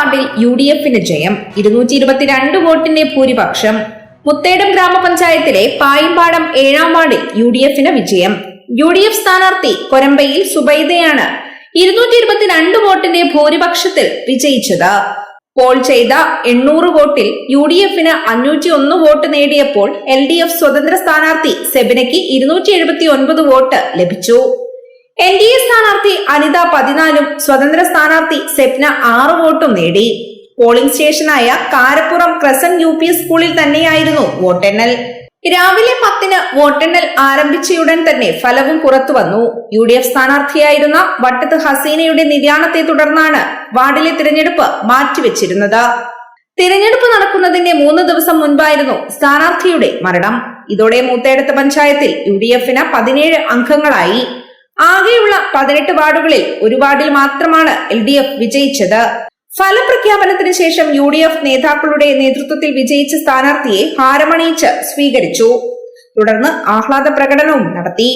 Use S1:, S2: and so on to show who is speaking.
S1: വാർഡിൽ U D എഫിന് ജയം. ഇരുന്നൂറ്റി ഇരുപത്തിരണ്ട് വോട്ടിന്റെ ഭൂരിപക്ഷം. മുത്തേടം ഗ്രാമപഞ്ചായത്തിലെ പായിമ്പാടം ഏഴാം വാർഡിൽ യു ഡി എഫിന് വിജയം. യു ഡി എഫ് സ്ഥാനാർത്ഥി കൊരമ്പയിൽ സുബൈദയാണ് ഇരുന്നൂറ്റി ഇരുപത്തിരണ്ട് വോട്ടിന്റെ ഭൂരിപക്ഷത്തിൽ വിജയിച്ചത്. പോൾ ചെയ്ത എണ്ണൂറ് വോട്ടിൽ യു ഡി എഫിന് അഞ്ഞൂറ്റി ഒന്ന് വോട്ട് നേടിയപ്പോൾ എൽ ഡി എഫ് സ്വതന്ത്ര സ്ഥാനാർത്ഥി സെബിനയ്ക്ക് ഇരുന്നൂറ്റി എഴുപത്തി ഒൻപത് വോട്ട് ലഭിച്ചു. എൻ ഡി എ സ്ഥാനാർത്ഥി അനിത പതിനാലും സ്വതന്ത്ര സ്ഥാനാർത്ഥി സ്വപ്ന ആറ് വോട്ടും നേടി. പോളിംഗ് സ്റ്റേഷനായ കാരപ്പുറം ക്രസൻ യു പി സ്കൂളിൽ തന്നെയായിരുന്നു വോട്ടെണ്ണൽ. രാവിലെ പത്തിന് വോട്ടെണ്ണൽ ആരംഭിച്ചയുടൻ തന്നെ ഫലവും പുറത്തു വന്നു. യു ഡി എഫ് സ്ഥാനാർത്ഥിയായിരുന്ന വട്ടത്ത് ഹസീനയുടെ നിര്യാണത്തെ തുടർന്നാണ് വാർഡിലെ തിരഞ്ഞെടുപ്പ് മാറ്റിവെച്ചിരുന്നത്. തിരഞ്ഞെടുപ്പ് നടക്കുന്നതിന്റെ മൂന്ന് ദിവസം മുൻപായിരുന്നു സ്ഥാനാർത്ഥിയുടെ മരണം. ഇതോടെ മൂത്തേടത്ത് പഞ്ചായത്തിൽ യു ഡി എഫിന് പതിനേഴ് അംഗങ്ങളായി. ആകെയുള്ള പതിനെട്ട് വാർഡുകളിൽ ഒരു വാർഡിൽ മാത്രമാണ് എൽ ഡി എഫ് വിജയിച്ചത്. ഫലപ്രഖ്യാപനത്തിന് ശേഷം യു ഡി എഫ് നേതാക്കളുടെ നേതൃത്വത്തിൽ വിജയിച്ച സ്ഥാനാർത്ഥിയെ ഹാരമണിയിച്ച് സ്വീകരിച്ചു. തുടർന്ന് ആഹ്ലാദ പ്രകടനവും നടത്തി.